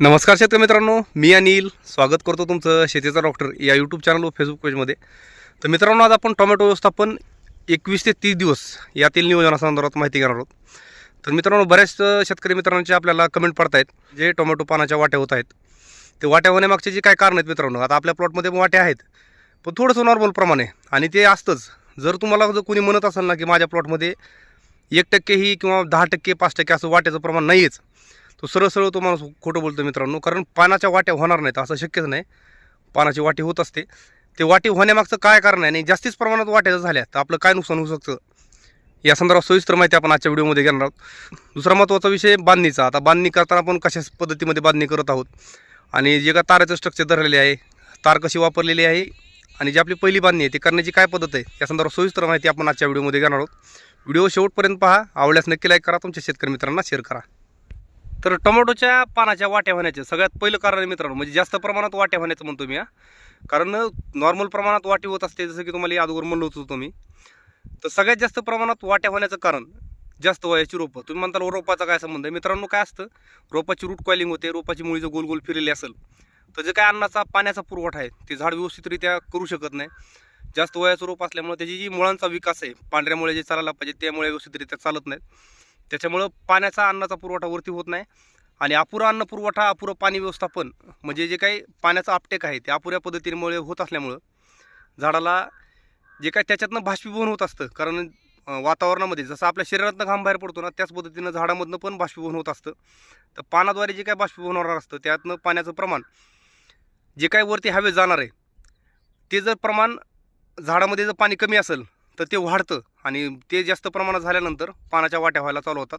नमस्कार शेतकरी मित्रांनो मी अनिल. स्वागत करतो तुमचं शेतीचा डॉक्टर या यूट्यूब चॅनल व फेसबुक पेजमध्ये तर मित्रांनो आज आपण टोमॅटो व्यवस्थापन एकवीस ते तीस दिवस यातील नियोजनासंदर्भात माहिती घेणार आहोत. तर मित्रांनो बऱ्याच शेतकरी मित्रांचे आपल्याला कमेंट पडत आहेत जे टोमॅटो पानाच्या वाट्या होत आहेत. ते वाट्या होण्यामागचे जे काय कारण आहेत मित्रांनो आता आपल्या प्लॉटमध्ये पण वाट्या आहेत. पण थोडंसं नॉर्मल प्रमाणे आणि ते असतंच. जर तुम्हाला जर कोणी म्हणत असेल ना की माझ्या प्लॉटमध्ये एक टक्केही किंवा दहा टक्के पाच टक्के असं वाट्याचं प्रमाण नाही आहेच तो सरळ सरळ तो माणूस खोटं बोलतो मित्रांनो. कारण पानाच्या वाट्या होणार नाहीत असं शक्यच नाही. पानाची वाटी होत असते. ते वाटी होण्यामागचं काय कारण आहे? आणि जास्तीच प्रमाणात वाट्या झाल्या तर आपलं काय नुकसान होऊ शकतं? या संदर्भात सविस्तर माहिती आपण आजच्या व्हिडिओमध्ये घेणार आहोत. दुसरा महत्त्वाचा विषय बांधणीचा. आता बांधणी करताना आपण कशा पद्धतीमध्ये बांधणी करत आहोत? आणि जे का ताराचं स्ट्रक्चर धरलेले आहे तार कशी वापरलेली आहे? आणि जी आपली पहिली बांधणी आहे ती करण्याची काय पद्धत आहे? या संदर्भात सविस्तर माहिती आपण आजच्या व्हिडिओमध्ये घेणार आहोत. व्हिडिओ शेवटपर्यंत पहा. आवडल्यास नक्की लाईक करा. तुमच्या शेतकरी मित्रांना शेअर करा. तर टोमॅटोच्या पानाच्या वाट्या होण्याचे सगळ्यात पहिलं कारण आहे मित्रांनो म्हणजे जास्त प्रमाणात वाट्या होण्याचं म्हणतो मी हा. कारण नॉर्मल प्रमाणात वाटी होत असते जसं की तुम्हाला अगोदर म्हणलो होतो तुम्ही. तर सगळ्यात जास्त प्रमाणात वाट्या होण्याचं कारण जास्त वयाची रोपं. तुम्ही म्हणताल हो, रोपाचा काय संबंध आहे? मित्रांनो काय असतं? रोपाची रूट कॉइलिंग होते रोपाची मुळी जर गोल गोल फिरलेली असेल तर जे काय अन्नाचा पाण्याचा पुरवठा आहे ते झाड व्यवस्थितरित्या करू शकत नाही. जास्त वयाचं रोप असल्यामुळे त्याची जी मुळांचा विकास आहे पांढऱ्या मुळे जे चालायला पाहिजे त्यामुळे व्यवस्थितरित्या चालत नाहीत त्याच्यामुळं पाण्याचा अन्नाचा पुरवठा वरती होत नाही. आणि अपुरा अन्न पुरवठा अपुरं पाणी व्यवस्थापन म्हणजे जे काही पाण्याचं आपटेक आहे ते अपुऱ्या पद्धतीमुळे होत असल्यामुळं झाडाला जे काही त्याच्यातनं बाष्पीभवन होत असतं कारण वातावरणामध्ये जसं आपल्या शरीरातनं घाम बाहेर पडतो ना त्याच पद्धतीनं झाडामधनं पण बाष्पीभवन होत असतं. तर पानाद्वारे जे काही बाष्पीभवन होणार असतं त्यातनं पाण्याचं प्रमाण जे काही वरती हवे जाणार आहे ते जर प्रमाण झाडामध्ये जर पाणी कमी असेल तर ते वाढतं आणि ते जास्त प्रमाणात झाल्यानंतर पानाच्या वाट्या व्हायला चालू होतात.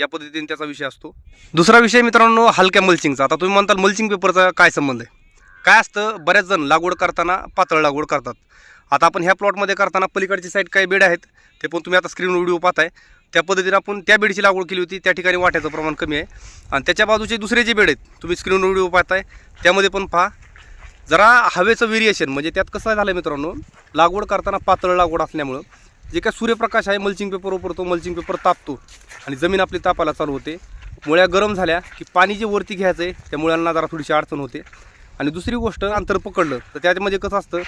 या पद्धतीने त्याचा विषय असतो. दुसरा विषय मित्रांनो हलक्या मल्चिंगचा आता तुम्ही म्हणताल मल्चिंग पेपरचा काय संबंध आहे? काय असतं? बऱ्याच जण लागवड करताना पातळ लागवड करतात. आता आपण ह्या प्लॉटमध्ये करताना पलीकडची साईड काही बेड आहेत ते पण तुम्ही आता स्क्रीनवर व्हिडिओ पाहताय. त्या पद्धतीने आपण त्या बेडची लागवड केली होती त्या ठिकाणी वाट्याचं प्रमाण कमी आहे. आणि त्याच्या बाजूचे दुसरे जे बेड आहेत तुम्ही स्क्रीनवर व्हिडिओ पाहताय त्यामध्ये पण पहा. जरा हवेचं व्हेरिएशन म्हणजे त्यात कसं झालं मित्रांनो लागवड करताना पातळ लागवड असल्यामुळं जे काय सूर्यप्रकाश आहे मल्चिंग पेपरवर वापरतो मल्चिंग पेपर तापतो आणि जमीन आपली तापायला चालू होते. मुळ्या गरम झाल्या की पाणी जे वरती घ्यायचं आहे त्या मुळ्यांना जरा थोडीशी अडचण होते. आणि दुसरी गोष्ट अंतर पकडलं तर त्याच्यामध्ये कसं असतं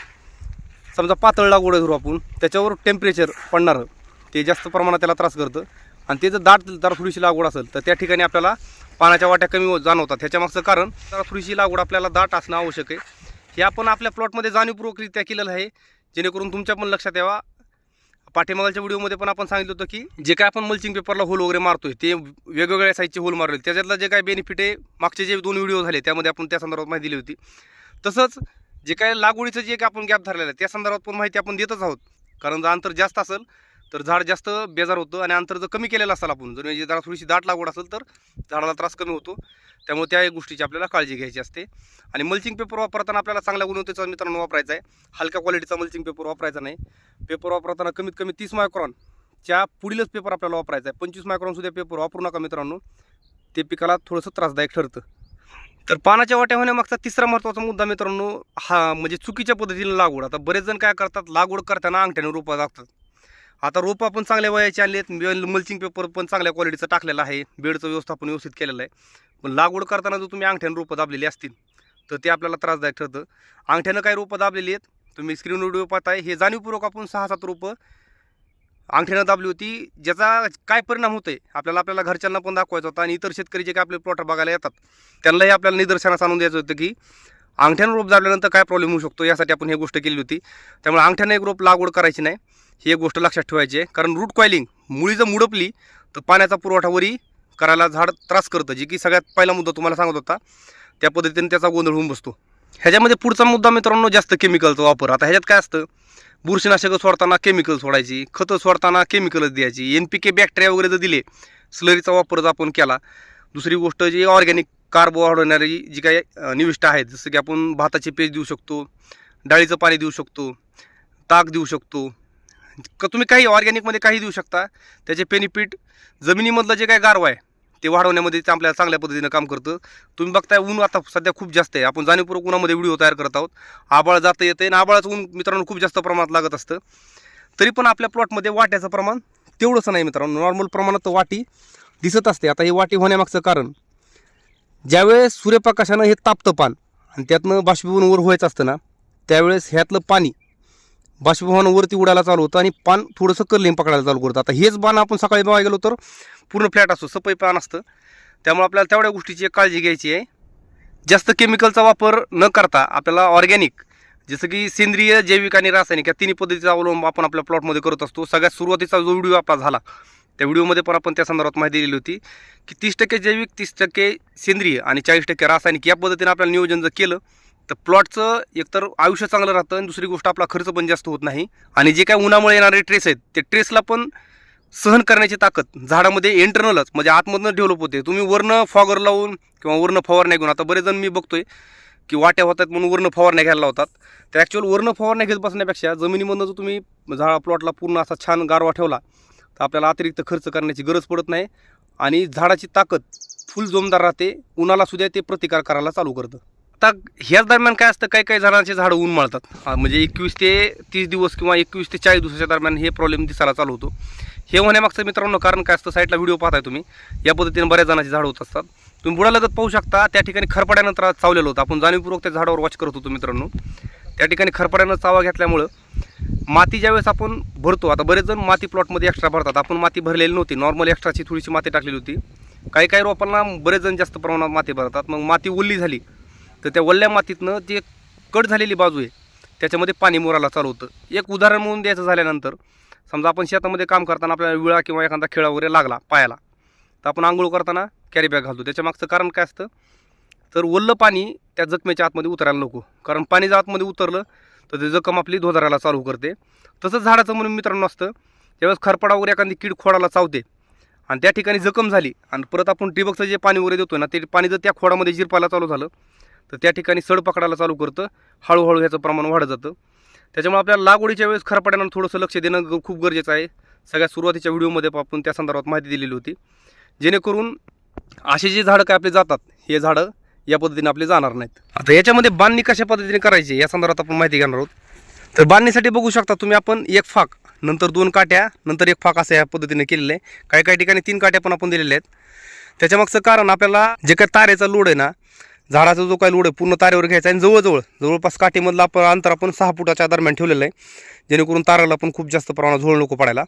समजा पातळ लागवड धरू आपण त्याच्यावर टेम्परेचर पडणारं ते जास्त प्रमाणात त्याला त्रास करतं. आणि ते जर दाट जरा थोडीशी लागवड असेल तर त्या ठिकाणी आपल्याला पाण्याच्या वाट्या कमी जाणवतात. ह्याच्यामागचं कारण जरा थोडीशी लागवड आपल्याला दाट असणं आवश्यक आहे. हे आपण आपल्या प्लॉटमध्ये जाणीवपूर्वकरित्या केलेलं आहे. जेणेकरून तुमच्या पण लक्षात यावा. पाठीमागालच्या व्हिडिओमध्ये पण आपण सांगितलं होतं की जे काय आपण मल्चिंग पेपरला होल वगैरे मारतोय ते वेगवेगळ्या साईजचे होल मारले त्याच्यातलं जे काय बेनिफिट आहे मागचे जे दोन व्हिडिओ झाले त्यामध्ये आपण त्या संदर्भात माहिती दिली होती. तसंच जे काय लागवडीचं जे काय आपण गॅप धरलेलं आहे त्या संदर्भात पण माहिती आपण देतच आहोत. कारण जर अंतर जास्त असेल तर झाड जास्त बेजार होतं आणि अंतर जर कमी केलेलं असाल आपण जर म्हणजे जरा थोडीशी दाट लागवड असेल तर झाडाला त्रास कमी होतो. त्यामुळे त्या गोष्टीची आपल्याला काळजी घ्यायची असते. आणि मल्चिंग पेपर वापरताना आपल्याला चांगल्या गुणवत्तेचा मित्रांनो वापरायचा आहे. हलक्या क्वालिटीचा मल्चिंग पेपर वापरायचा नाही. पेपर वापरताना कमीत कमी तीस मायक्रॉनच्या पुढीलच पेपर आपल्याला वापरायचा आहे. पंचवीस मायक्रॉनसुद्धा पेपर वापरू नका मित्रांनो. ते पिकाला थोडंसं त्रासदायक ठरतं. तर पानाच्या वाट्या होण्यामागचा तिसरा महत्त्वाचा मुद्दा मित्रांनो हा म्हणजे चुकीच्या पद्धतीने लागवड. आता बरेच जण काय करतात लागवड करताना अंगठ्याने रोपं लागतात. आता रोपं आपण चांगल्या वयाचे आले आहेत मल्चिंग पेपर पण चांगल्या क्वालिटीचं टाकलेलं आहे. बेडचं व्यवस्थापन व्यवस्थित केलेलं आहे. पण लागवड करताना जर तुम्ही अंगठ्यानं रोपं दाबलेली असतील तर ते आपल्याला त्रासदायक ठरतं. अंगठ्यानं काही रोपं दाबलेली आहेत तुम्ही स्क्रीन व्हिडिओ पाहताय. हे जाणीवपूर्वक आपण सहा सात रोपं अंगठ्यानं दाबली होती. ज्याचा काय परिणाम होतोय आपल्याला आपल्याला घरच्यांना पण दाखवायचा होता आणि इतर शेतकरी जे काय आपले प्लॉटर बघायला येतात त्यांनाही आपल्याला निदर्शनास आणून द्यायचं होतं की अंगठ्यानं रोप दाबल्यानंतर काय प्रॉब्लेम होऊ शकतो? यासाठी आपण ही गोष्ट केली होती. त्यामुळे अंगठ्यानं एक रोप लागवड करायची नाही. ही एक गोष्ट लक्षात ठेवायची आहे. कारण रूट कॉइलिंग मुळी जर मुडपली तर पाण्याचा पुरवठा वरी करायला झाड त्रास करतं. जे की सगळ्यात पहिला मुद्दा तुम्हाला सांगत होता. त्या पद्धतीने त्याचा गोंधळ होऊन बसतो. ह्याच्यामध्ये पुढचा मुद्दा मित्रांनो जास्त केमिकलचा वापर. आता ह्याच्यात काय असतं? बुरशीनाशकं सोडताना केमिकल सोडायची खतं सोडताना केमिकलच द्यायची. एन पी के बॅक्टेरिया वगैरे जर दिले स्लरीचा वापर जर आपण केला दुसरी गोष्ट जी ऑर्गॅनिक कार्बो वाढवणारी जी काही निविष्ट आहेत जसं की आपण भाताचे पेज देऊ शकतो डाळीचं पाणी देऊ शकतो ताक देऊ शकतो क तुम्ही काही ऑर्गॅनिकमध्ये काही देऊ शकता. त्याचे बेनिफिट जमिनीमधलं जे काही गारवा आहे ते वाढवण्यामध्ये ते आपल्याला चांगल्या पद्धतीनं काम करतं. तुम्ही बघताय ऊन आता सध्या खूप जास्त आहे. आपण जाणीवपूर्वक उन्हामध्ये व्हिडिओ तयार करत आहोत. आबाळ जातं येतं आणि आबाळाचं ऊन मित्रांनो खूप जास्त प्रमाणात लागत असतं. तरी पण आपल्या प्लॉटमध्ये वाट्याचं प्रमाण तेवढंच नाही मित्रांनो. नॉर्मल प्रमाणात वाटी दिसत असते. आता ही वाटी होण्यामागचं कारण ज्यावेळेस सूर्यप्रकाशानं हे तापतं पान आणि त्यातनं बाष्पीभवन वर व्हायचं असतं ना त्यावेळेस ह्यातलं पाणी बाष्पीभवन वरती उडायला चालू होतं आणि पान थोडंसं कर्लिंग पकडायला चालू करतं. आता हेच बाण आपण सकाळी बघायला गेलो तर पूर्ण फ्लॅट असतो सपई पान असतं. त्यामुळे आपल्याला तेवढ्या गोष्टीची एक काळजी घ्यायची आहे. जास्त केमिकलचा वापर न करता आपल्याला ऑर्गॅनिक जसं की सेंद्रिय जैविक आणि रासायनिक या तिन्ही पद्धतीचा अवलंब आपण आपल्या प्लॉटमध्ये करत असतो. सगळ्यात सुरुवातीचा जो व्हिडिओ आपला झाला त्या व्हिडिओमध्ये पण आपण त्या संदर्भात माहिती दिली होती की तीस टक्के जैविक तीस टक्के सेंद्रिय आणि चाळीस टक्के रासायनिक या पद्धतीने आपल्याला नियोजन जर केलं तर प्लॉटचं एकतर आयुष्य चांगलं राहतं आणि दुसरी गोष्ट आपला खर्च पण जास्त होत नाही. आणि जे काय उन्हामुळे येणारे ट्रेस आहेत ते ट्रेसला पण सहन करण्याची ताकद. झाडामध्ये इंटरनलच म्हणजे आतमधनं डेव्हलप होते. तुम्ही वरनं फॉगर लावून किंवा वरनं फवारण्या घेऊन आता बरेच जण मी बघतोय की वाट्या होतात म्हणून वरनं फवारण्या घ्यायला लावतात. तर ॲक्च्युअल वरनं फवारण्या घेत बसण्यापेक्षा जमिनीमधनं जर तुम्ही झाडा प्लॉटला पूर्ण असा छान गारवा ठेवला तर आपल्याला अतिरिक्त खर्च करण्याची गरज पडत नाही. आणि झाडाची ताकद फुल जोमदार राहते. उन्हाला सुद्धा ते प्रतिकार करायला चालू करतं. आता ह्याच दरम्यान काय असतं? काही काही झाडांचे झाडं ऊन मळतात. म्हणजे एकवीस ते तीस दिवस किंवा एकवीस ते चाळीस दिवसाच्या दरम्यान हे प्रॉब्लेम दिसायला चालू होतो. हे होण्यामागचं मित्रांनो कारण काय असतं? साईडला व्हिडिओ पाहताय तुम्ही. या पद्धतीने बऱ्याच जणांची झाडं होत असतात. तुम्ही बुडालगत पाहू शकता त्या ठिकाणी खरपड्यानंतर चावलेलं होतं. आपण जाणीवपूर्वक त्या झाडावर वॉच करत होतो मित्रांनो. त्या ठिकाणी खरपड्यानं चावा घेतल्यामुळं माती ज्यावेळेस आपण भरतो आता बरेच जण माती प्लॉटमध्ये एक्स्ट्रा भरतात. आपण माती भरलेली नव्हती. नॉर्मल एक्स्ट्राची थोडीशी माती टाकलेली होती. काही काही रोपांना बरेच जण जास्त प्रमाणात माती भरतात. मग माती ओल्ली झाली तर त्या वल्ल्या मातीतनं जे कट झालेली बाजू आहे. त्याच्यामध्ये पाणी मोराला चालू होतं. एक उदाहरण म्हणून द्यायचं झाल्यानंतर समजा आपण शेतामध्ये काम करताना आपल्याला विळा किंवा एखादा खेळा वगैरे लागला पायाला तर आपण आंघोळ करताना कॅरीबॅग घालतो. त्याच्यामागचं कारण काय असतं? तर ओल्लं पाणी त्या जखमेच्या आतमध्ये उतरायला नको. कारण पाणी जर आतमध्ये उतरलं तर ते जखम आपली धोधारायला चालू करते. तसंच झाडाचं म्हणून मित्रांनो असतं त्यावेळेस खरपडा वगैरे एखादी कीड खोडाला चावते आणि त्या ठिकाणी जखम झाली आणि परत आपण ठिबकचं जे पाणी वगैरे देतो ना ते पाणी जर त्या खोडामध्ये जिरपायला चालू झालं तर त्या ठिकाणी सड पकडायला चालू करतं. हळूहळू ह्याचं प्रमाण वाढत जातं. त्याच्यामुळे आपल्याला लागवडीच्या वेळेस खरपड्यानं थोडंसं लक्ष देणं खूप गरजेचं आहे. सगळ्या सुरुवातीच्या व्हिडिओमध्ये आपण त्या संदर्भात माहिती दिलेली होती. जेणेकरून असे जे झाडं काय आपले जातात हे झाडं या पद्धतीने आपले जाणार नाहीत. आता याच्यामध्ये बांधणी कशा पद्धतीने करायची या संदर्भात आपण माहिती घेणार आहोत. तर बांधणीसाठी बघू शकता तुम्ही आपण एक फाक नंतर दोन काट्या नंतर एक फाक असं या पद्धतीने केलेलं आहे. काही काही ठिकाणी तीन काट्या पण आपण दिलेल्या आहेत. त्याच्यामागचं कारण आपल्याला जे काही तारेचा लोड आहे ना झाडाचा जो काही लोड आहे पूर्ण तारेवर घ्यायचा आणि जवळजवळ जवळपास काठीमधलं आपण अंतर आपण सहा फुटाच्या दरम्यान ठेवलेलं आहे. जेणेकरून ताराला पण खूप जास्त प्रमाणात झोळ नको पडायला.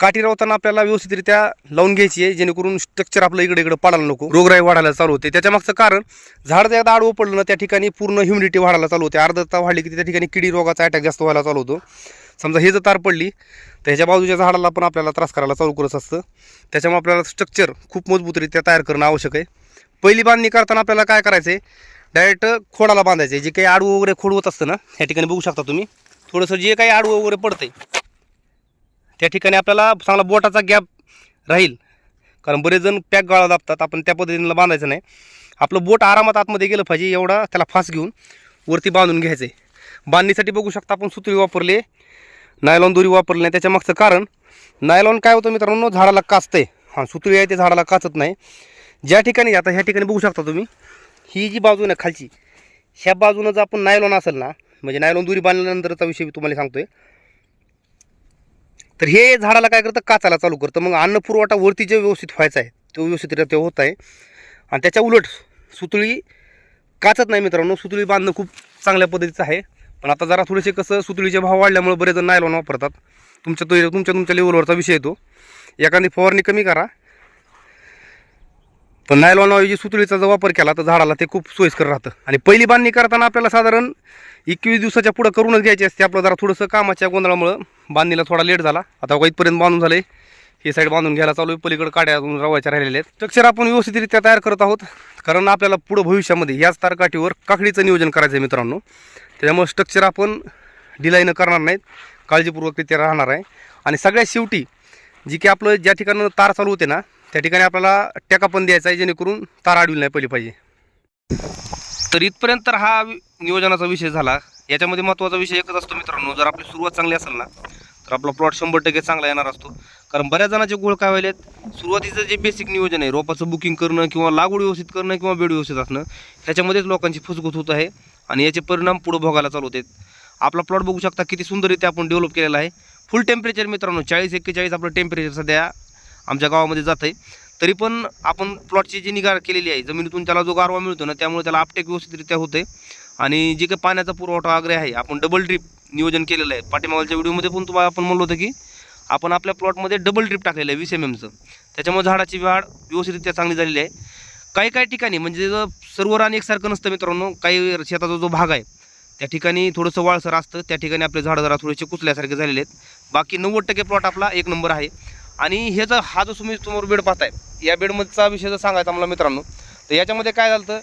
काठी लावताना आपल्याला व्यवस्थितरित्या लावून घ्यायची आहे जेणेकरून स्ट्रक्चर आपलं इकडे इकडे पडायला नको. रोगराई वाढायला चालू होते. त्याच्यामागचं कारण झाड जर एकदा आडवं पडलं ना त्या ठिकाणी पूर्ण ह्युमिडिटी वाढायला चालू होते. अर्धता वाढली की त्या ठिकाणी किडी रोगाचा अटॅक जास्त व्हायला चालू होतो. समजा हे जर तार पडली तर ह्याच्या बाजूच्या झाडाला पण आपल्याला त्रास करायला चालू करत असतं. त्याच्यामुळे आपल्याला स्ट्रक्चर खूप मजबूतरित्या तयार करणं आवश्यक आहे. पहिली बांधणी करताना आपल्याला काय करायचं आहे डायरेक्ट खोडाला बांधायचं आहे जे काही आडवं वगैरे खोड होत असतं ना ह्या ठिकाणी बघू शकता तुम्ही. थोडंसं जे काही आडवं वगैरे पडतंय त्या ठिकाणी आपल्याला चांगला बोटाचा गॅप राहील. कारण बरेच जण पॅक गाळा दाबतात आपण त्या पद्धतीनं बांधायचं नाही. आपलं बोट आरामात आतमध्ये गेलं पाहिजे एवढा त्याला फास घेऊन वरती बांधून घ्यायचं आहे बांधणीसाठी बघू शकता आपण सुतळी वापरले नायलॉन दोरी वापरली नाही त्याच्यामागचं कारण नायलॉन काय होतं मित्रांनो झाडाला काचतंय. हां सुतळी आहे ते झाडाला काचत नाही. ज्या ठिकाणी आता ह्या ठिकाणी बघू शकता तुम्ही ही जी बाजू आहे ना खालची ह्या बाजूनं जर आपण नायलॉन असेल ना म्हणजे नायलॉन दुरी बांधल्यानंतरचा विषय मी तुम्हाला सांगतोय. तर हे झाडाला काय करतं? काचायला चालू करतं. मग अन्न पुरवठा वरती जे व्यवस्थित व्हायचा आहे तो व्यवस्थितरित्या होत आहे. आणि त्याच्या उलट सुतळी काचत नाही मित्रांनो सुतळी बांधणं खूप चांगल्या पद्धतीचं आहे. पण आता जरा थोडेसे कसं सुतळीचे भाव वाढल्यामुळे बरेच जण नायलॉन वापरतात. तुमच्या तो तुमच्या तुमच्या लेवलवरचा विषय येतो एखादी फवारणी कमी करा. पण नायलॉनऐवजी सुतळीचा जर वापर केला तर झाडाला ते खूप सोयीस्कर राहतं. आणि पहिली बांधणी करताना आपल्याला साधारण एकवीस दिवसाच्या पुढं करूनच घ्यायची असते. आपलं जरा थोडंसं कामाच्या गोंधळामुळं बांधणीला थोडा लेट झाला. आता इथपर्यंत बांधून झाले हे साईड बांधून घ्यायला चालू आहे. पलीकडे काड्या अजून रवायच्या राहिलेल्या आहेत. स्ट्रक्चर आपण व्यवस्थितरित्या तयार करत आहोत. कारण आपल्याला पुढं भविष्यामध्ये याच तारकाठीवर काकडीचं नियोजन करायचं आहे मित्रांनो. त्याच्यामुळे स्ट्रक्चर आपण डिलाईनं करणार नाहीत. काळजीपूर्वकरित्या राहणार आहे. आणि सगळ्यात शेवटी जी की आपलं ज्या ठिकाणी तार चालू होते ना त्या ठिकाणी आपल्याला टेका पण द्यायचा आहे जेणेकरून तार अडविल नाही पहिली पाहिजे. तर इथपर्यंत तर हा वि- नियोजनाचा विषय झाला. याच्यामध्ये महत्त्वाचा विषय एकच असतो मित्रांनो जर आपली सुरुवात चांगली असेल ना तर आपला प्लॉट शंभर टक्के चांगला येणार असतो. कारण बऱ्याच जणांचे गोळ काय व्हायलेत सुरुवातीचं जे बेसिक नियोजन आहे रोपाचं बुकिंग करणं किंवा लागवड व्यवस्थित करणं किंवा बेड व्यवस्थित असणं ह्याच्यामध्येच लोकांची फसगत होत आहे आणि याचे परिणाम पुढे भोगायला चालू होते आपला प्लॉट बघू शकता किती सुंदररित्या आपण डेव्हलप केलेला आहे. फुल टेम्परेचर मित्रांनो चाळीस एक्केचाळीस आपलं टेम्परेचर सध्या आमच्या गावामध्ये जात आहे तरी पण आपण प्लॉटची जी निगा केलेली आहे जमिनीतून त्याला जो गारवा मिळतो ना त्यामुळे त्याला आपटेक व्यवस्थितरित्या होते आणि जे काही पाण्याचा पुरवठा वगैरे आहे आपण डबल ड्रीप नियोजन केलेलं आहे. पाठीमागच्या व्हिडिओमध्ये पण तुम्हाला आपण म्हणलो होतं की आपण आपल्या प्लॉटमध्ये डबल ड्रीप टाकलेलं आहे वीस एम एमचं त्याच्यामुळे झाडाची वाढ व्यवस्थितरित्या चांगली झालेली आहे. काही काही ठिकाणी म्हणजे सर्व रान एकसारखं नसतं मित्रांनो काही शेताचा जो भाग आहे त्या ठिकाणी थोडंसं वाळसर असतं त्या ठिकाणी आपले झाडं जरा थोडेसे कुचल्यासारखे झालेले आहेत. बाकी नव्वद टक्के प्लॉट आपला एक नंबर आहे. आणि हे जर हा जो तुम्ही समोर बेड पाहताय या बेडमधचा विषय जर सांगायचा मला मित्रांनो तर याच्यामध्ये काय झालं तर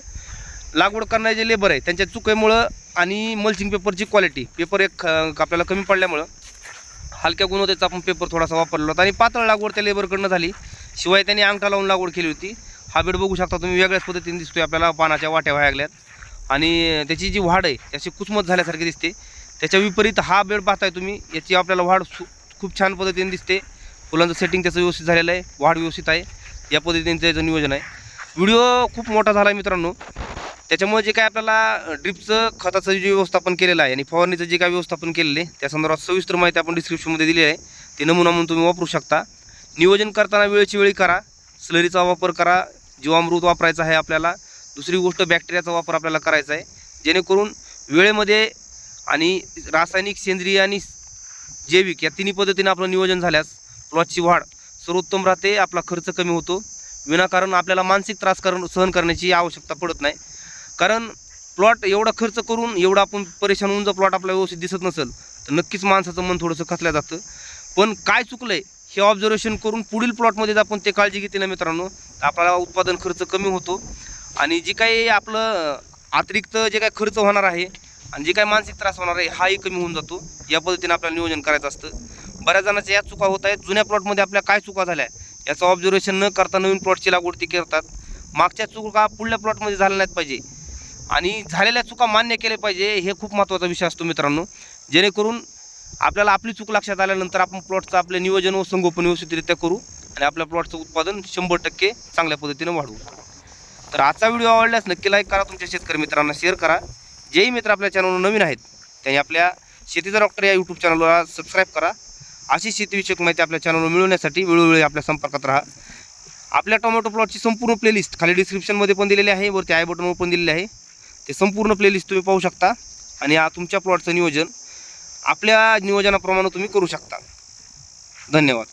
लागवड करणारे जे लेबर आहे त्यांच्या चुकीमुळं आणि मल्चिंग पेपरची क्वालिटी पेपर एक आपल्याला कमी पडल्यामुळं हलक्या गुणवत्तेचा आपण पेपर थोडासा वापरला होता. आणि पातळ लागवड त्या लेबरकडनं झाली शिवाय त्यांनी अंगठा लावून लागवड केली होती. हा बेड बघू शकता तुम्ही वेगळ्याच पद्धतीने दिसतोय आपल्याला पानाच्या वाट्या व्हायला लागल्यात. आणि त्याची जी वाढ आहे त्याची कुचमत झाल्यासारखी दिसते. त्याच्या विपरीत हा बेड पाहताय तुम्ही याची आपल्याला वाढ सु- खूप छान पद्धतीने दिसते. फुलांचं सेटिंग त्याचं व्यवस्थित झालेलं आहे वाढ व्यवस्थित आहे. या पद्धतीने त्याचं नियोजन आहे. व्हिडिओ खूप मोठा झाला आहे मित्रांनो. त्याच्यामुळे जे काय आपल्याला ड्रिपचं खताचं जे व्यवस्थापन केलेलं आहे आणि फवारणीचं जे काय व्यवस्थापन केलेलं आहे त्या संदर्भात सविस्तर माहिती आपण डिस्क्रिप्शनमध्ये दिली आहे. ते नमुना म्हणून तुम्ही वापरू शकता. नियोजन करताना वेळची वेळी करा. स्लरीचा वापर करा. जीवामृत वापरायचा आहे आपल्याला. दुसरी गोष्ट बॅक्टेरियाचा वापर आपल्याला करायचा आहे. जेणेकरून वेळेमध्ये आणि रासायनिक सेंद्रिय आणि जैविक या तिन्ही पद्धतीने आपलं नियोजन झाल्यास प्लॉटची वाढ सर्वोत्तम राहते आपला खर्च कमी होतो. विनाकारण आपल्याला मानसिक त्रास कर सहन करण्याची आवश्यकता पडत नाही. कारण प्लॉट एवढा खर्च करून एवढा आपण परेशान होऊन जर प्लॉट आपला व्यवस्थित दिसत नसेल तर नक्कीच माणसाचं मन थोडंसं खचलं जातं. पण काय चुकलंय हे ऑब्झर्वेशन करून पुढील प्लॉटमध्ये जर आपण ते काळजी घेतली ना मित्रांनो तर आपल्याला उत्पादन खर्च कमी होतो. आणि जे काही आपलं अतिरिक्त जे काही खर्च होणार आहे आणि जे काही मानसिक त्रास होणार आहे हाही कमी होऊन जातो. या पद्धतीने आपल्याला नियोजन करायचं असतं. बऱ्याच जणांच्या या चुका होत आहेत. जुन्या प्लॉटमध्ये आपल्या काय चुका झाल्या? याचं ऑब्झर्वेशन न करता नवीन प्लॉटची लागवड ती करतात. मागच्या चुका पुढल्या प्लॉटमध्ये झाल्या नाहीत पाहिजे. आणि झालेल्या चुका मान्य केल्या पाहिजे हे खूप महत्त्वाचा विषय असतो मित्रांनो. जेणेकरून आपल्याला आपली चूक लक्षात आल्यानंतर आपण प्लॉटचं आपलं नियोजन व संगोपन व्यवस्थितरित्या करू आणि आपल्या प्लॉटचं उत्पादन शंभर टक्के चांगल्या पद्धतीनं वाढवू. तर आजचा व्हिडिओ आवडल्यास नक्की लाईक करा तुमच्या शेतकरी मित्रांना शेअर करा. जेही मित्र आपल्या चॅनलवर नवीन आहेत त्यांनी आपल्या शेतीचा डॉक्टर या यूट्यूब चॅनलला सबस्क्राईब करा. अशी शेतीविषयक माहिती आपल्या चॅनलवर मिळवण्यासाठी वेळोवेळी आपल्या संपर्कात राहा. आपल्या टोमॅटो प्लॉटची संपूर्ण प्लेलिस्ट खाली डिस्क्रिप्शनमध्ये पण दिलेली आहे वरती आय बटनवर पण दिलेली आहे. ते संपूर्ण प्लेलिस्ट तुम्ही पाहू शकता आणि हा तुमच्या प्लॉटचं नियोजन आपल्या नियोजनाप्रमाणे तुम्ही करू शकता. धन्यवाद.